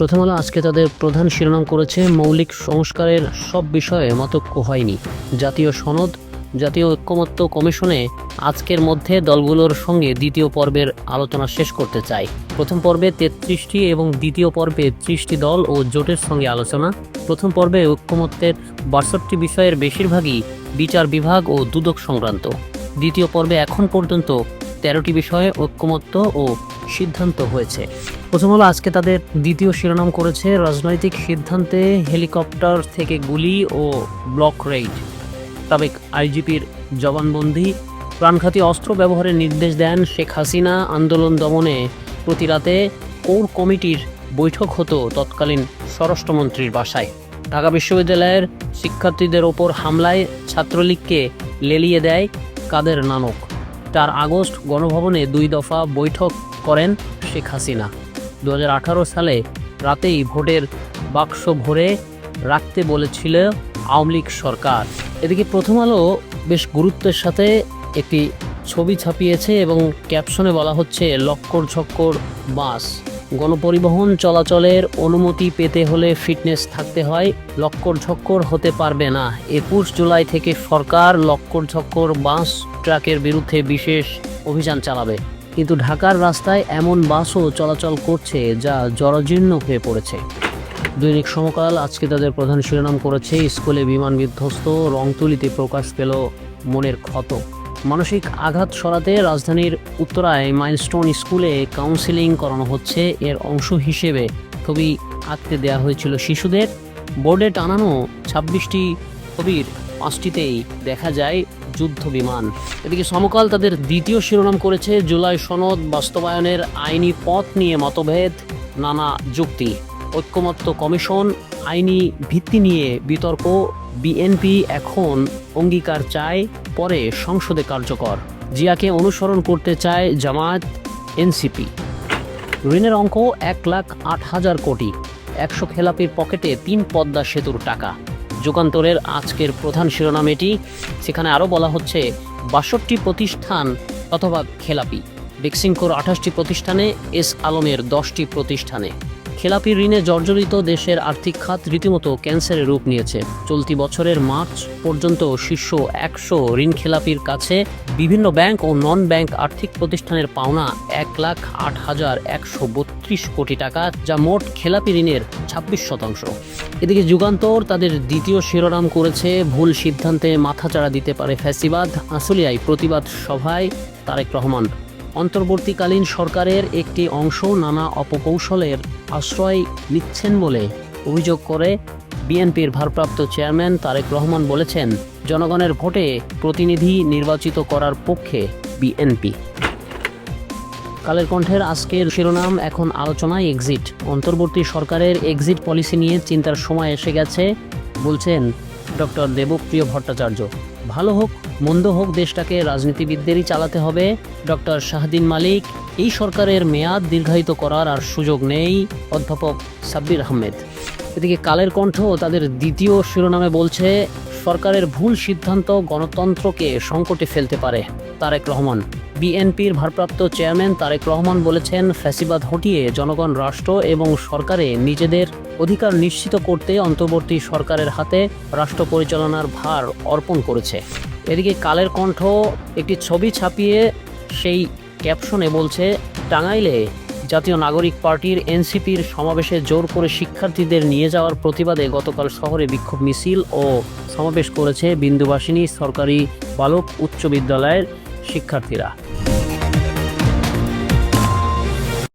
প্রথম আলো আজকে তাদের প্রধান শিরোনাম করেছে, মৌলিক সংস্কারের সব বিষয়ে মতৈক্য হয়নি। জাতীয় সনদ, জাতীয় ঐক্যমত্য কমিশনে আজকের মধ্যে দলগুলোর সঙ্গে দ্বিতীয় পর্বের আলোচনা শেষ করতে চাই প্রথম পর্বে তেত্রিশটি এবং দ্বিতীয় পর্বে ত্রিশটি দল ও জোটের সঙ্গে আলোচনা। প্রথম পর্বে ঐক্যমত্যের বাষট্টি বিষয়ের বেশিরভাগই বিচার বিভাগ ও দুদক সংক্রান্ত। দ্বিতীয় পর্বে এখন পর্যন্ত তেরোটি বিষয়ে ঐক্যমত্য ও সিদ্ধান্ত হয়েছে। প্রথম হলো আজকে তাদের দ্বিতীয় শিরোনাম করেছে রাজনৈতিক সিদ্ধান্তে হেলিকপ্টার থেকে গুলি ও ব্লক রেইড। সাবেক আইজিপির জবানবন্দি। প্রাণঘাতী অস্ত্র ব্যবহারের নির্দেশ দেন শেখ হাসিনা। আন্দোলন দমনে প্রতি রাতে কোর কমিটির বৈঠক হতো তৎকালীন স্বরাষ্ট্রমন্ত্রীর বাসায়। ঢাকা বিশ্ববিদ্যালয়ের শিক্ষার্থীদের ওপর হামলায় ছাত্রলীগকে লেলিয়ে দেয় কাদের নানক। চার আগস্ট গণভবনে দুই দফা বৈঠক করেন শেখ হাসিনা। দু হাজার আঠারো সালে রাতেই ভোটের বাক্স ভরে রাখতে বলেছিল আওয়ামী লীগ সরকার। এদিকে প্রথম আলো বেশ গুরুত্বের সাথে একটি ছবি ছাপিয়েছে এবং ক্যাপশনে বলা হচ্ছে, লক্কর ঝক্কর বাস। গণপরিবহন চলাচলের অনুমতি পেতে হলে ফিটনেস থাকতে হয়, লক্কর ঝক্কর হতে পারবে না। একুশ জুলাই থেকে সরকার লক্কর ঝক্কর বাস ট্রাকের বিরুদ্ধে বিশেষ অভিযান চালাবে। কিন্তু ঢাকার রাস্তায় এমন বাসও চলাচল করছে যা জরাজীর্ণ হয়ে পড়েছে। দৈনিক সমকাল, আজকে তাদের প্রধান শিরোনাম করেছে, স্কুলে বিমান বিধ্বস্ত, রংতুলিতে প্রকাশ পেল মনের ক্ষত। মানসিক আঘাত সরাতে রাজধানীর উত্তরায় মাইলস্টোন স্কুলে কাউন্সিলিং করানো হচ্ছে। এর অংশ হিসেবে ছবি আঁকতে দেওয়া হয়েছিল শিশুদের। বোর্ডে টানানো ছাব্বিশটি ছবির পাঁচটিতেই দেখা যায় যুদ্ধ বিমান। এদিকে সমকাল তাদের দ্বিতীয় শিরোনাম করেছে জুলাই সনদ, বাস্তবায়নের আইনি পথ নিয়ে মতভেদ, নানা যুক্তি। ঐক্যমত্য কমিশন আইনি ভিত্তি নিয়ে বিতর্ক, বিএনপি এখন অঙ্গীকার চায় পরে সংসদে কার্যকর। জিয়াকে অনুসরণ করতে চায় জামায়াত, এনসিপি। ঋণের অঙ্ক এক লাখ আট হাজার কোটি। একশো খেলাপির পকেটে তিন পদ্মা সেতুর টাকা। যুগান্তরের আজকের প্রধান শিরোনাম এটি। সেখানে আরও বলা হচ্ছে, বাষট্টি প্রতিষ্ঠান অথবা খেলাপি। বেক্সিংকোর আঠাশটি প্রতিষ্ঠানে, এস আলমের দশটি প্রতিষ্ঠানে। খেলাপি ঋণে জর্জরিত দেশের আর্থিক খাত রীতিমতো ক্যান্সারের রূপ নিয়েছে। চলতি বছরের মার্চ পর্যন্ত শীর্ষ একশো ঋণ খেলাপির কাছে বিভিন্ন ব্যাংক ও নন ব্যাংক আর্থিক প্রতিষ্ঠানের পাওনা এক লাখ আট হাজার একশো বত্রিশ কোটি টাকা, যা মোট খেলাপি ঋণের ছাব্বিশ শতাংশ। এদিকে যুগান্তর তাদের দ্বিতীয় শিরোনাম করেছে, ভুল সিদ্ধান্তে মাথাচাড়া দিতে পারে ফ্যাসিবাদ আশুলিয়ায় প্রতিবাদ সভায় তারেক রহমান। অন্তর্বর্তীকালীন সরকারের একটি অংশ নানা অপকৌশলের আশ্রয় নিচ্ছেন বলে অভিযোগ করে বিএনপির ভারপ্রাপ্ত চেয়ারম্যান তারেক রহমান বলেছেন, জনগণের ভোটে প্রতিনিধি নির্বাচিত করার পক্ষে বিএনপি। কালের কণ্ঠের আজকের শিরোনাম এখন আলোচনায় এক্সিট অন্তর্বর্তী সরকারের এক্সিট পলিসি নিয়ে চিন্তার সময় এসে গেছে, বলছেন ডক্টর দেবপ্রিয় ভট্টাচার্য। ভালো হোক, মন্দ হোক, দেশটাকে রাজনীতিবিদদেরই চালাতে হবে। ডক্টর শাহদিন মালিক, এই সরকারের মেয়াদ দীর্ঘায়িত করার আর সুযোগ নেই, অধ্যাপক সাব্বির আহমেদ। এদিকে কালের কণ্ঠ তাদের দ্বিতীয় শিরোনামে বলছে, সরকারের ভুল সিদ্ধান্ত গণতন্ত্রকে সংকটে ফেলতে পারে। তারেক রহমান বিএনপির ভারপ্রাপ্ত চেয়ারম্যান তারেক রহমান বলেছেন, ফ্যাসিবাদ হটিয়ে জনগণ রাষ্ট্র এবং সরকারে নিজেদের অধিকার নিশ্চিত করতে অন্তর্বর্তী সরকারের হাতে রাষ্ট্র পরিচালনার ভার অর্পণ করেছে। এদিকে কালের কণ্ঠ, একটি ছবি ছাপিয়ে সেই ক্যাপশনে বলছে, টাঙ্গাইলে জাতীয় নাগরিক পার্টির এনসিপির সমাবেশে জোর করে শিক্ষার্থীদের নিয়ে যাওয়ার প্রতিবাদে গতকাল শহরে বিক্ষোভ মিছিল ও সমাবেশ করেছে বিন্দুবাসিনী সরকারি বালক উচ্চ বিদ্যালয়ের শিক্ষার্থীরা।